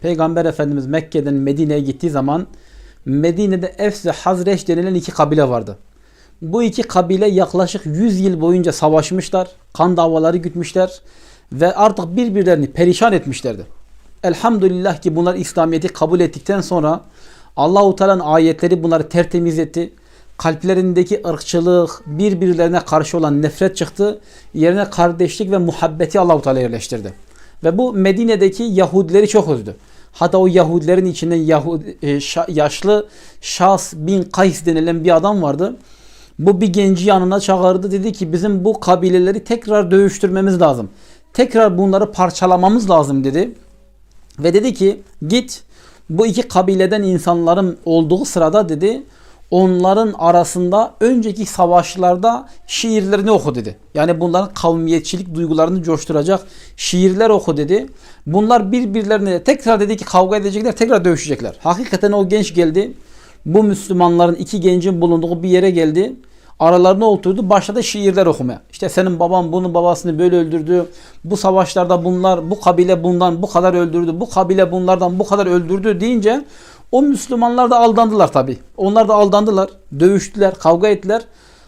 Peygamber Efendimiz Mekke'den Medine'ye gittiği zaman Medine'de Efs ve Hazreç denilen iki kabile vardı. Bu iki kabile yaklaşık 100 yıl boyunca savaşmışlar, kan davaları gütmüşler ve artık birbirlerini perişan etmişlerdi. Elhamdülillah ki bunlar İslamiyet'i kabul ettikten sonra Allahu Teala'nın ayetleri bunları tertemiz etti. Kalplerindeki ırkçılık, birbirlerine karşı olan nefret çıktı. Yerine kardeşlik ve muhabbeti Allahu Teala yerleştirdi. Ve bu Medine'deki Yahudileri çok üzdü. Hatta o Yahudilerin içinden Yahudi, e, yaşlı Şahs bin Kays denilen bir adam vardı. Bu bir genci yanına çağırdı. Dedi ki bizim bu kabileleri tekrar dövüştürmemiz lazım. Tekrar bunları parçalamamız lazım dedi. Ve dedi ki git bu iki kabileden insanların olduğu sırada dedi onların arasında önceki savaşlarda şiirlerini oku dedi. Yani bunların kavmiyetçilik duygularını coşturacak şiirler oku dedi. Bunlar birbirlerine tekrar dedi ki kavga edecekler, tekrar dövüşecekler. Hakikaten o genç geldi. Bu Müslümanların iki gencin bulunduğu bir yere geldi. Aralarına oturdu başladı şiirler okumaya. İşte senin baban bunun babasını böyle öldürdü. Bu savaşlarda bunlar bu kabile bundan bu kadar öldürdü. Bu kabile bunlardan bu kadar öldürdü deyince o Müslümanlar da aldandılar tabi. Onlar da aldandılar. Dövüştüler, kavga ettiler.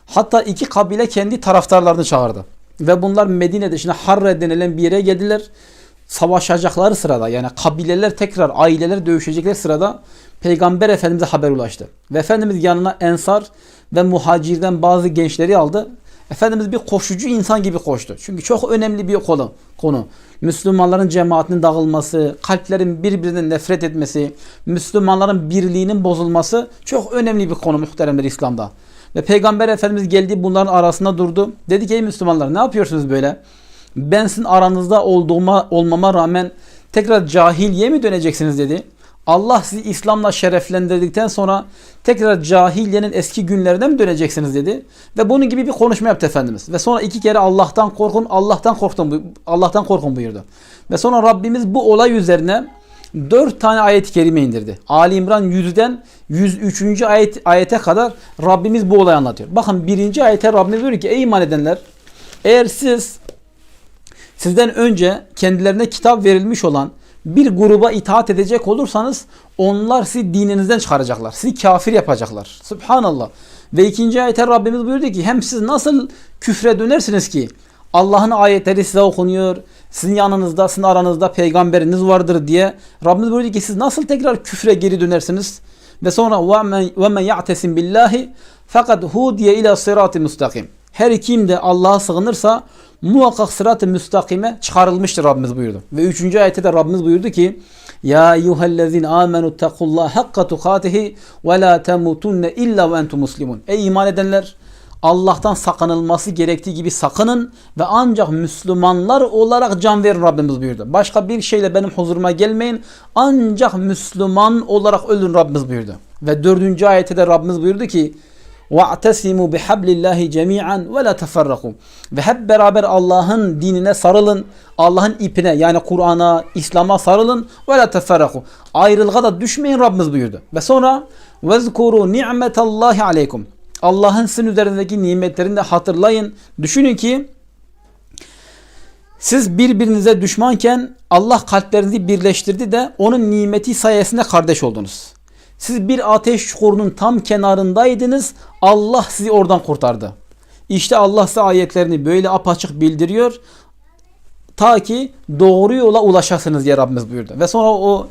Hatta iki kabile kendi taraftarlarını çağırdı. Ve bunlar Medine dışına Harre denilen bir yere geldiler. Savaşacakları sırada yani kabileler tekrar aileler dövüşecekler sırada Peygamber Efendimiz'e haber ulaştı. Ve Efendimiz yanına Ensar ve muhacirden bazı gençleri aldı. Efendimiz bir koşucu insan gibi koştu. Çünkü çok önemli bir konu. konu. Müslümanların cemaatinin dağılması, kalplerin birbirinden nefret etmesi, Müslümanların birliğinin bozulması çok önemli bir konu muhteremler İslam'da. Ve Peygamber Efendimiz geldi bunların arasında durdu. Dedi ki ey Müslümanlar ne yapıyorsunuz böyle? Ben sizin aranızda olduğuma olmama rağmen tekrar cahiliye mi döneceksiniz dedi. Allah sizi İslam'la şereflendirdikten sonra tekrar cahiliyenin eski günlerine mi döneceksiniz dedi. Ve bunun gibi bir konuşma yaptı Efendimiz. Ve sonra iki kere Allah'tan korkun, Allah'tan korkun, Allah'tan korkun buyurdu. Ve sonra Rabbimiz bu olay üzerine dört tane ayet-i kerime indirdi. Ali İmran 100'den 103. ayet, ayete kadar Rabbimiz bu olayı anlatıyor. Bakın birinci ayete Rabbimiz diyor ki ey iman edenler eğer siz sizden önce kendilerine kitap verilmiş olan bir gruba itaat edecek olursanız onlar sizi dininizden çıkaracaklar. Sizi kafir yapacaklar. Subhanallah. Ve ikinci ayette Rabbimiz buyurdu ki hem siz nasıl küfre dönersiniz ki Allah'ın ayetleri size okunuyor. Sizin yanınızda, sizin aranızda peygamberiniz vardır diye. Rabbimiz buyurdu ki siz nasıl tekrar küfre geri dönersiniz? Ve sonra وَمَنْ يَعْتَسِمْ بِاللّٰهِ fakat hudiye ila sırat-ı müstakim. her kim de Allah'a sığınırsa muhakkak sırat-ı müstakime çıkarılmıştır Rabbimiz buyurdu. Ve üçüncü ayette de Rabbimiz buyurdu ki Ya eyyühellezine amenu tekullah hakka tukatihi ve la temutunne illa ve entum muslimun. Ey iman edenler Allah'tan sakınılması gerektiği gibi sakının ve ancak Müslümanlar olarak can verin Rabbimiz buyurdu. Başka bir şeyle benim huzuruma gelmeyin. Ancak Müslüman olarak ölün Rabbimiz buyurdu. Ve dördüncü ayette de Rabbimiz buyurdu ki وَاَعْتَسِمُوا بِحَبْلِ اللّٰهِ جَمِيعًا وَلَا تَفَرَّقُوا Ve hep beraber Allah'ın dinine sarılın. Allah'ın ipine yani Kur'an'a, İslam'a sarılın. وَلَا تَفَرَّقُوا Ayrılığa da düşmeyin Rabbimiz buyurdu. Ve sonra وَذْكُرُوا نِعْمَةَ اللّٰهِ عَلَيْكُمْ Allah'ın sizin üzerindeki nimetlerini de hatırlayın. Düşünün ki siz birbirinize düşmanken Allah kalplerinizi birleştirdi de onun nimeti sayesinde kardeş oldunuz. Siz bir ateş çukurunun tam kenarındaydınız. Allah sizi oradan kurtardı. İşte Allah size ayetlerini böyle apaçık bildiriyor. Ta ki doğru yola ulaşasınız diye Rabbimiz buyurdu. Ve sonra o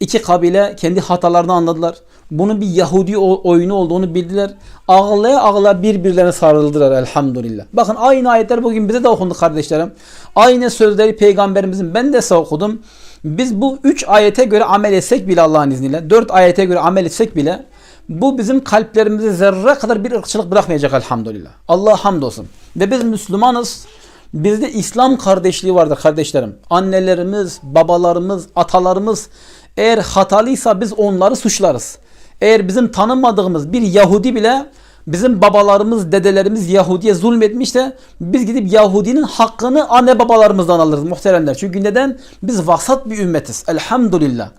iki kabile kendi hatalarını anladılar. Bunun bir Yahudi oyunu olduğunu bildiler. Ağlaya ağlaya birbirlerine sarıldılar elhamdülillah. Bakın aynı ayetler bugün bize de okundu kardeşlerim. Aynı sözleri peygamberimizin ben de size okudum. Biz bu üç ayete göre amel etsek bile Allah'ın izniyle, dört ayete göre amel etsek bile bu bizim kalplerimize zerre kadar bir ırkçılık bırakmayacak elhamdülillah. Allah hamdolsun. Ve biz Müslümanız. Bizde İslam kardeşliği vardır kardeşlerim. Annelerimiz, babalarımız, atalarımız eğer hatalıysa biz onları suçlarız. Eğer bizim tanımadığımız bir Yahudi bile bizim babalarımız, dedelerimiz Yahudi'ye zulmetmişse biz gidip Yahudinin hakkını anne babalarımızdan alırız muhteremler. Çünkü neden? Biz vasat bir ümmetiz. Elhamdülillah.